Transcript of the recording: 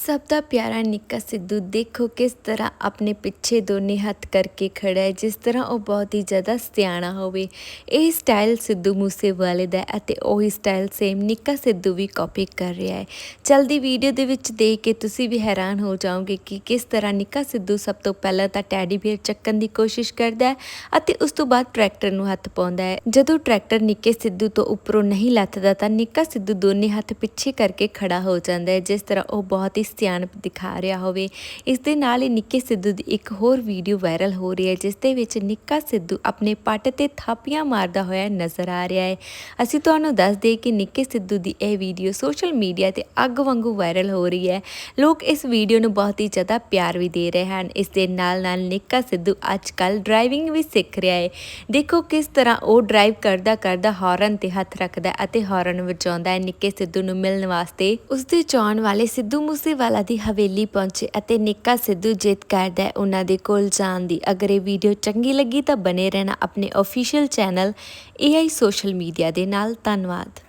ਸਭ ਦਾ ਪਿਆਰਾ ਨਿੱਕਾ ਸਿੱਧੂ, ਦੇਖੋ ਕਿਸ ਤਰ੍ਹਾਂ ਆਪਣੇ ਪਿੱਛੇ ਦੋਨੇ ਹੱਥ ਕਰਕੇ ਖੜਾ ਹੈ, ਜਿਸ ਤਰ੍ਹਾਂ ਉਹ ਬਹੁਤ ਹੀ ਜ਼ਿਆਦਾ ਸਿਆਣਾ ਹੋਵੇ। ਇਹ ਸਟਾਈਲ ਸਿੱਧੂ ਮੂਸੇਵਾਲੇ ਦਾ ਅਤੇ ਉਹੀ ਸਟਾਈਲ ਸੇਮ ਨਿੱਕਾ ਸਿੱਧੂ ਵੀ ਕਾਪੀ ਕਰ ਰਿਹਾ ਹੈ। ਚਲਦੀ ਵੀਡੀਓ ਦੇ ਵਿੱਚ ਦੇਖ ਕੇ ਤੁਸੀਂ ਵੀ ਹੈਰਾਨ ਹੋ ਜਾਓਗੇ ਕਿ ਕਿਸ ਤਰ੍ਹਾਂ ਨਿੱਕਾ ਸਿੱਧੂ ਸਭ ਤੋਂ ਪਹਿਲਾਂ ਤਾਂ ਟੈਡੀ ਬੀਅਰ ਚੱਕਣ ਦੀ ਕੋਸ਼ਿਸ਼ ਕਰਦਾ ਹੈ ਅਤੇ ਉਸ ਤੋਂ ਬਾਅਦ ਟਰੈਕਟਰ ਨੂੰ ਹੱਥ ਪਾਉਂਦਾ ਹੈ। ਜਦੋਂ ਟਰੈਕਟਰ ਨਿੱਕੇ ਸਿੱਧੂ ਤੋਂ ਉੱਪਰੋਂ ਨਹੀਂ ਲੱਥਦਾ ਤਾਂ ਨਿੱਕਾ ਸਿੱਧੂ ਦੋਨੇ ਹੱਥ ਪਿੱਛੇ ਕਰਕੇ ਖੜਾ ਹੋ ਜਾਂਦਾ ਹੈ, ਜਿਸ ਤਰ੍ਹਾਂ ਉਹ ਬਹੁਤ ਹੀ ਸਿਆਣਪ ਦਿਖਾ ਰਿਹਾ ਹੋਵੇ। ਇਸ ਦੇ ਨਾਲ ਹੀ ਨਿੱਕੇ ਸਿੱਧੂ ਦੀ ਇੱਕ ਹੋਰ ਵੀਡੀਓ ਵਾਇਰਲ ਹੋ ਰਹੀ ਹੈ, ਜਿਸ ਦੇ ਵਿੱਚ ਨਿੱਕਾ ਸਿੱਧੂ ਆਪਣੇ ਪੱਟ ਤੇ ਥਾਪੀਆਂ ਮਾਰਦਾ ਹੋਇਆ ਨਜ਼ਰ ਆ ਰਿਹਾ ਹੈ। ਅਸੀਂ ਤੁਹਾਨੂੰ ਦੱਸ ਦੇਈਏ ਕਿ ਨਿੱਕੇ ਸਿੱਧੂ ਦੀ ਇਹ ਵੀਡੀਓ ਸੋਸ਼ਲ ਮੀਡੀਆ ਤੇ ਅੱਗ ਵਾਂਗੂ ਵਾਇਰਲ ਹੋ ਰਹੀ ਹੈ। ਲੋਕ ਇਸ ਵੀਡੀਓ ਨੂੰ ਬਹੁਤ ਹੀ ਜ਼ਿਆਦਾ ਪਿਆਰ ਵੀ ਦੇ ਰਹੇ ਹਨ। ਇਸ ਦੇ ਨਾਲ ਨਾਲ ਨਿੱਕਾ ਸਿੱਧੂ ਅੱਜ ਕੱਲ ਡਰਾਈਵਿੰਗ ਵੀ ਸਿੱਖ ਰਿਹਾ ਹੈ। ਦੇਖੋ ਕਿਸ ਤਰ੍ਹਾਂ ਉਹ ਡਰਾਈਵ ਕਰਦਾ ਕਰਦਾ ਹਾਰਨ ਤੇ ਹੱਥ ਰੱਖਦਾ ਅਤੇ ਹਾਰਨ ਵਜਾਉਂਦਾ ਹੈ। ਨਿੱਕੇ ਸਿੱਧੂ ਨੂੰ ਮਿਲਣ ਵਾਸਤੇ ਉਸ ਦੇ ਚਾਹਣ ਵਾਲੇ ਸਿੱਧੂ ਵਾਲਾ ਦੀ ਹਵੇਲੀ ਪਹੁੰਚੇ ਅਤੇ ਨਿੱਕਾ ਸਿੱਧੂ ਜਿੱਤ ਕਰਦਾ ਹੈ ਉਹਨਾਂ ਦੇ ਕੋਲ ਜਾਣ ਦੀ। ਅਗਰ ਇਹ ਵੀਡੀਓ ਚੰਗੀ ਲੱਗੀ ਤਾਂ ਬਨੇ ਰਹਿਣਾ ਆਪਣੇ official channel AI social media ਦੇ ਨਾਲ। ਧੰਨਵਾਦ।